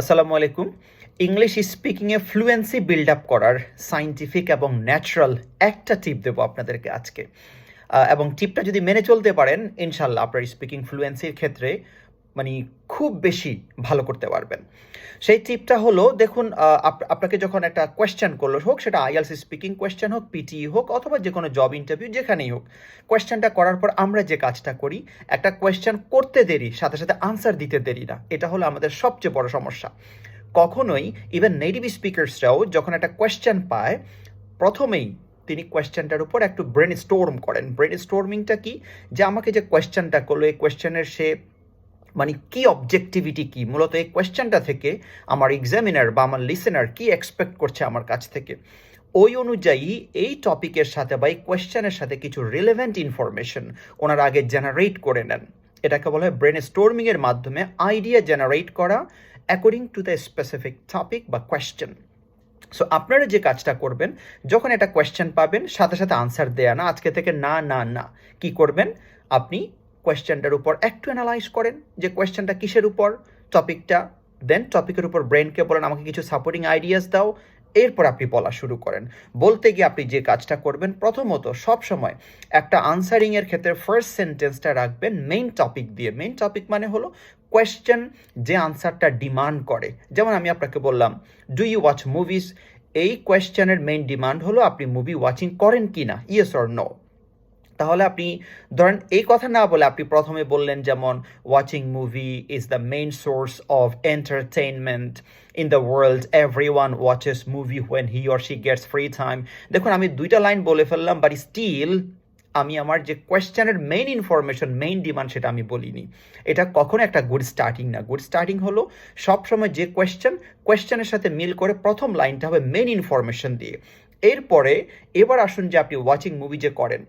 আসসালামু আলাইকুম। ইংলিশ স্পিকিংয়ে ফ্লুয়েন্সি বিল্ড আপ করার সাইন্টিফিক এবং ন্যাচারাল একটা টিপ দেবো আপনাদেরকে আজকে। এবং টিপটা যদি মেনে চলতে পারেন, ইনশাল্লাহ আপনার স্পিকিং ফ্লুয়েন্সির ক্ষেত্রে মানে খুব বেশি ভালো করতে পারবেন। সেই টিপটা হলো, দেখুন আপ- আপনাকে যখন একটা কোয়েশ্চেন করল, হোক সেটা আইএলসি স্পিকিং কোয়েশ্চেন হোক পিটি হোক, অথবা যে কোনো জব ইন্টারভিউ যেখানেই হোক কোয়েশ্চেনটা করার পর আমরা যে কাজটা করি, একটা কোয়েশ্চেন করতে দেরি, সাথে সাথে আনসার দিতে দেরি না। এটা হলো আমাদের সবচেয়ে বড় সমস্যা। কখনোই ইভেন নেটিভ স্পিকার্সরাও যখন একটা কোয়েশ্চেন পায়, প্রথমেই তিনি কোয়েশ্চেনটার উপর একটু ব্রেন স্টোর্ম করেন। ব্রেন স্টোর্মিংটা কি? যে আমাকে যে কোয়েশ্চেনটা করল, এই কোয়েশ্চেনের সে মানে কি অবজেক্টিভিটি কি? মূলত এই কোয়েশ্চেনটা থেকে আমার এক্সামিনার বা আমার লিসেনার কি এক্সপেক্ট করছে আমার কাছ থেকে? ওই অনুযায়ী এই টপিকের সাথে বা এই কোয়েশ্চেনের সাথে কিছু রিলেভেন্ট ইনফরমেশন ওনারা আগে জেনারেট করে নেন। এটাকে বলা হয় ব্রেন স্টোর্মিংয়ের মাধ্যমে আইডিয়া জেনারেট করা according to the specific topic বা কোয়েশ্চেন সো আপনারা যে কাজটা করবেন, যখন একটা কোয়েশ্চেন পাবেন, সাথে সাথে আনসার দেয়া না, আজকে থেকে না না না, কি করবেন? আপনি কোয়েশ্চেনটার উপর একটু অ্যানালাইজ করেন যে কোয়েশ্চেনটা কিসের উপর, টপিকটা দেন টপিকের উপর ব্রেনকে বলেন, আমাকে কিছু সাপোর্টিং আইডিয়াস দাও। এরপর আপনি বলা শুরু করেন। বলতে গিয়ে আপনি যে কাজটা করবেন, প্রথমত সব সময় একটা আনসারিং এর ক্ষেত্রে ফার্স্ট সেন্টেন্সটা রাখবেন মেইন টপিক দিয়ে। মেইন টপিক মানে হলো কোয়েশ্চেন যে আনসারটা ডিমান্ড করে। যেমন আমি আপনাকে বললাম ডু ইউ ওয়াচ মুভিজ এই কোয়েশ্চেনের মেইন ডিমান্ড হলো, আপনি মুভি ওয়াচিং করেন কি না? ইয়েস অর নো তাহলে আপনি, ধরেন এই কথা না বলে আপনি প্রথমে বললেন যেমন watching movie is the main source of entertainment in the world every one watches movie when he or she gets free time দেখুন, আমি দুইটা লাইন বলে ফেললাম বাট স্টিল আমি আমার যে কোয়েশ্চেনের মেইন ইনফরমেশন মেইন ডিমান্ড সেটা আমি বলিনি। এটা কখনো একটা গুড স্টার্টিং না। গুড স্টার্টিং হলো, সবসময় যে কোয়েশ্চেন কোয়েশ্চেনের সাথে মিল করে প্রথম লাইনটা হবে মেইন ইনফরমেশন দিয়ে। এরপরে, এবার আসুন যে আপনি ওয়াচিং মুভি যে করেন।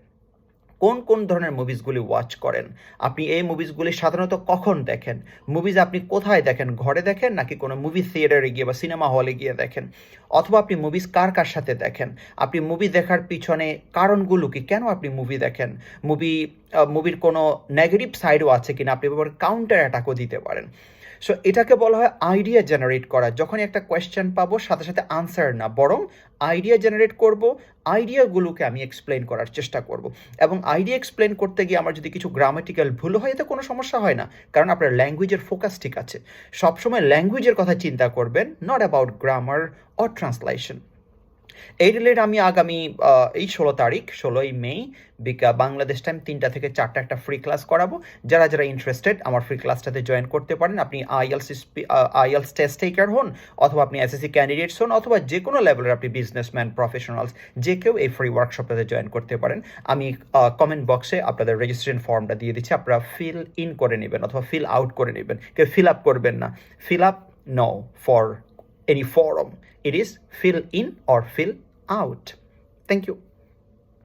কোন কোন ধরনের মুভিজগুলি ওয়াচ করেন? আপনি এই মুভিসগুলি সাধারণত কখন দেখেন? মুভিজ আপনি কোথায় দেখেন? ঘরে দেখেন নাকি কোনো মুভি থিয়েটারে গিয়ে বা সিনেমা হলে গিয়ে দেখেন? অথবা আপনি মুভিজ কার কার সাথে দেখেন? আপনি মুভি দেখার পিছনে কারণগুলো কি? কেন আপনি মুভি দেখেন? মুভি মুভির কোনো নেগেটিভ সাইডও আছে কিনা? আপনি কাউন্টার অ্যাটাকও দিতে পারেন। সো এটাকে বলা হয় আইডিয়া জেনারেট করা। যখনই একটা কোয়েশ্চেন পাবো, সাথে সাথে আনসার না, বরং আইডিয়া জেনারেট করব আইডিয়াগুলোকে আমি এক্সপ্লেন করার চেষ্টা করব। এবং আইডিয়া এক্সপ্লেন করতে গিয়ে আমার যদি কিছু গ্রামাটিক্যাল ভুল হয়, এতে কোনো সমস্যা হয় না, কারণ আপনার ল্যাঙ্গুয়েজের ফোকাস ঠিক আছে। সবসময় ল্যাঙ্গুয়েজের কথা চিন্তা করবেন not about grammar or translation এই রিলেট আমি আগামী এই ষোলো তারিখ, ষোলোই মে, বিকা, বাংলাদেশ টাইম তিনটা থেকে চারটা একটা ফ্রি ক্লাস করাবো। যারা যারা ইন্টারেস্টেড আমার ফ্রি ক্লাসটাতে জয়েন করতে পারেন, আপনি আইএলস আইএলস টেস্ট টেকার হন, অথবা আপনি এসএসসি ক্যান্ডিডেটস হন, অথবা যে কোনো লেভেলের আপনি বিজনেসম্যান প্রফেশনালস যে কেউ এই ফ্রি ওয়ার্কশপটাতে জয়েন করতে পারেন। আমি কমেন্ট বক্সে আপনাদের রেজিস্ট্রেশন ফর্মটা দিয়ে দিচ্ছি, আপনারা ফিল ইন করে নেবেন, অথবা ফিল আউট করে নেবেন। কেউ ফিল আপ করবেন না। Fill up no for any forum. It is fill in or fill out. Thank you.